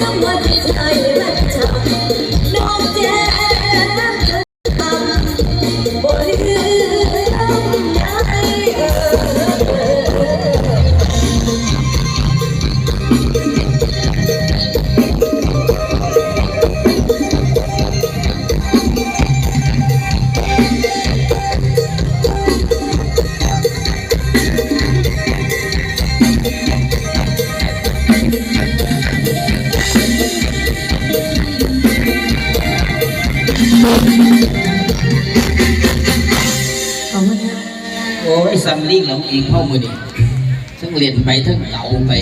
คำว่า เอามาเถอะโอ้ยซัมลิงเราเองเข้ามือนี่ทั้งเรียนไปทั้งเก่าไป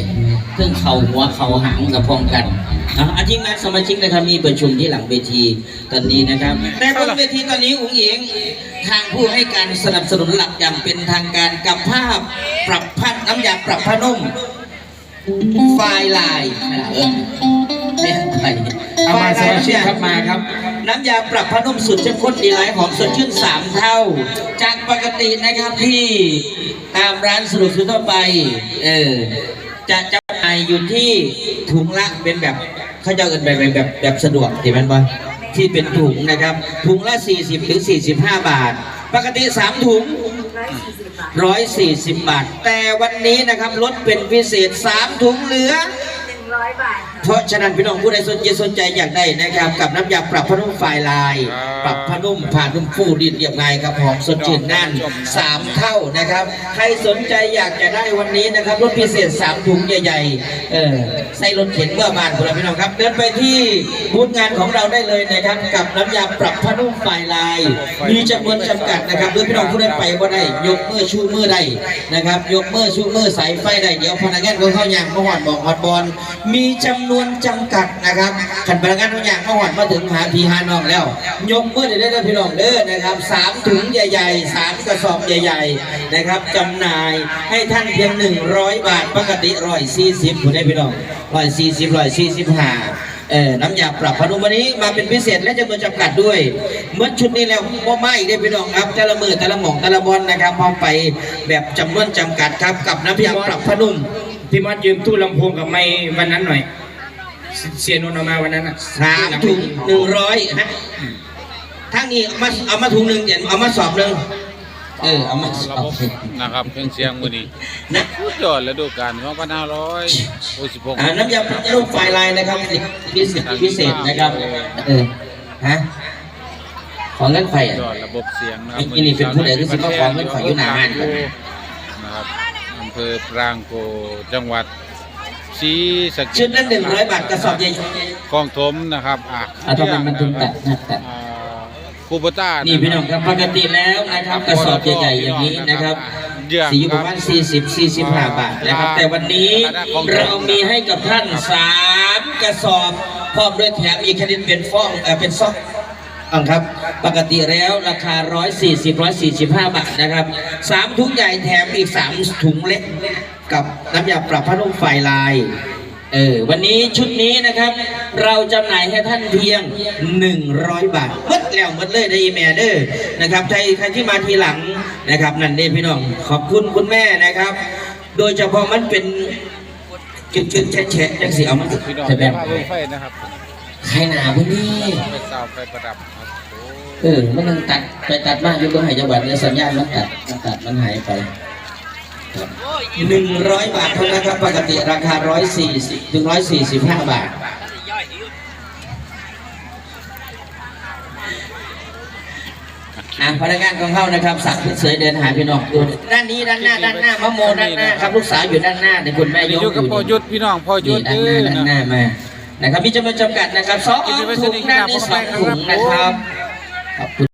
ทั้งเข่าหัวเข่าหางกับพร้อมกันนะอาทิตย์นั้นสมาชิกนะครับมีประชุมที่หลังเวทีตอนนี้นะครับ แต่บนเวทีตอนนี้อุ๋งเองทางผู้ให้การสนับสนุนหลักอย่างเป็นทางการกับภาพปรับพัดน้ำยาปรับผ้านุ่มไฟลายนะเออ เรียนไปเอามาสมาชิกครับมาครับ น้ำยาปรับผ้านุ่มสุดเข้มข้นดีไลท์หอมสดชื่นสามเท่า จากปกตินะครับที่ตามร้านสะดวกซื้อทั่วไป เออ จะจำหน่ายอยู่ที่ถุงละเป็นแบบเขาจะเอากันแบบแบบแบบสะดวกเห็นไหมบอที่เป็นถุงนะครับ ถุงละ 40 ถึง 45 บาท ปกติ 3 ถุงร้อยสี่สิบบาท140 บาท แต่วันนี้นะครับลดเป็นพิเศษ 3 ถุงเหลือหนึ่งร้อยบาทค่ะเพราะฉะนั้นพี่น้องผู้ใดสนใจสนใจอยากได้นะครับ กับน้ำยาปรับผ้านุ่มไฟลาย ปรับผ้านุ่มผ่านุ่มฟูดินเรียบง่ายครับหอมสดชื่นนั่นสามเท่านะครับ ใครสนใจอยากจะได้วันนี้นะครับรถพิเศษสามถุงใหญ่ๆเออใส่รถเข็นเมื่อบานคุณพี่น้องครับ เดินไปที่บูธงานของเราได้เลยนะครับ กับน้ำยาปรับผ้านุ่มไฟลาย มีจำนวนจำกัดนะครับเพื่อพี่น้องผู้ใดไปว่าได้ยกมือชูมือได้นะครับ ยกมือชูมือสายไฟได้เดี๋ยวพนักงานก็เข้าอย่างมาหอดบอกหอดบอลมีจำนวนจำกัดนะครับขันพนักงานทุกอย่างมาหอดมาถึงหาพี่หาน้องแล้ว ยกมือได้เลยนะพี่น้องเด้อนะครับสามถุงใหญ่ๆสามกระสอบใหญ่ๆนะครับจำหน่ายให้ท่านเพียง100บาทปกติร้อยสี่สิบคุณได้พี่น้องร้อยสี่สิบร้อยสี่สิบห้าเออน้ำยาปรับพนุวันนี้มาเป็นพิเศษและจำนวนจำกัดด้วยเมื่อชุดนี้แล้วพ่ไม่ได้พี่น้องครับแต่ละมือแต่ละหม่องแต่ละบอลนะครับพอไปแบบจำนวนจำกัดครับกับน้ำยาปรับพนุ่มพี่มอดยืมตู้ลำโพงกับไม้วันนั้นหน่อย เสียนนท์เอามาวันนั้นอะสามถุงหนึ่งร้อยฮะทั้งนี้เอามาเอามาถุงหนึ่งเดี๋ยวเอามาสอบหนึ่งเออเอามาสระอบบบนะครับเครื่องเสียงมือนี้นะสุดยอดฤดูกาล2566อ่าน้ำยาปรับพนุ่มไฟลายนะครับพิเศษพิเศษนะครับเออฮะของเงินไฟอะยอดระบบเสียงนะครัไอ้นี่เป็นผู้ใดรู้สึกว่าของเงินของอยู่หน้าห้างครับนะครับอำเภอปรางโกจังหวัด ศรีสะเกษชุดละหนึ่งร้อยบาทกระสอบใหญ่คลองถมนะครับอะอะทำไมมันถึงตัดหน้าตัดอ่าคูโบต้านี่พี่น้องครับปกติแล้วนะครับกระสอบใหญ่ๆอย่างนี้นะครับสีอยู่ประมาณ40 45 บาทนะครับ แต่วันนี้เรามีให้กับท่าน 3 กระสอบพร้อมด้วยแถมอีกชนิดเป็นฟองเอ่อเป็นซอกอังครับ ปกติแล้วราคา 140 145 บาทนะครับ 3 ถุงใหญ่แถมอีก 3 ถุงเล็ก กับน้ำยาปรับผ้านุ่มไฟลาย เออ วันนี้ชุดนี้นะครับ เราจำหน่ายให้ท่านเพียง 100 บาทหมดแล้วหมดเลยในอีเมลเด้อนะครับใครใครที่มาทีหลังนะครับ นั่นเด้พี่น้องขอบคุณคุณแม่นะครับ โดยเฉพาะมันเป็นจุดจุดๆแฉะแฉะจังสิเอามันพี่น้องแต่แบได้บมาเบิ่งไฟนะครับใครหนาพวกนี้ไฟเสาไฟประดับครับโอ้เออมันยังตัดไปตัดมากยกตัวให้จังหวัดเนี่ยสัญญาณมันตัดมันตัดมันหายไป หนึ่งร้อยบาทเท่านั้นครับ ปกติราคาร้อยสี่สิบถึงร้อยสี่สิบห้าบาท อะพนักงานของเขานะครับสั่งพี่เสยเดินหาพี่น้องดูด้านนี้ด้านหน้าด้านหน้ามะโมด้านหน้าครับลูกสาวอยู่ด้านหน้าเดี๋ยวคุณแม่ยกอยู่กับพ่อยุทธพี่น้องพ่อยุนี่ทธด้านเด้หน้าอด้านหนะน้ามานะครับมีจำนวนจำกัดนะครับสองถุงด้านนี้สองถุงนะครับขอบคุณ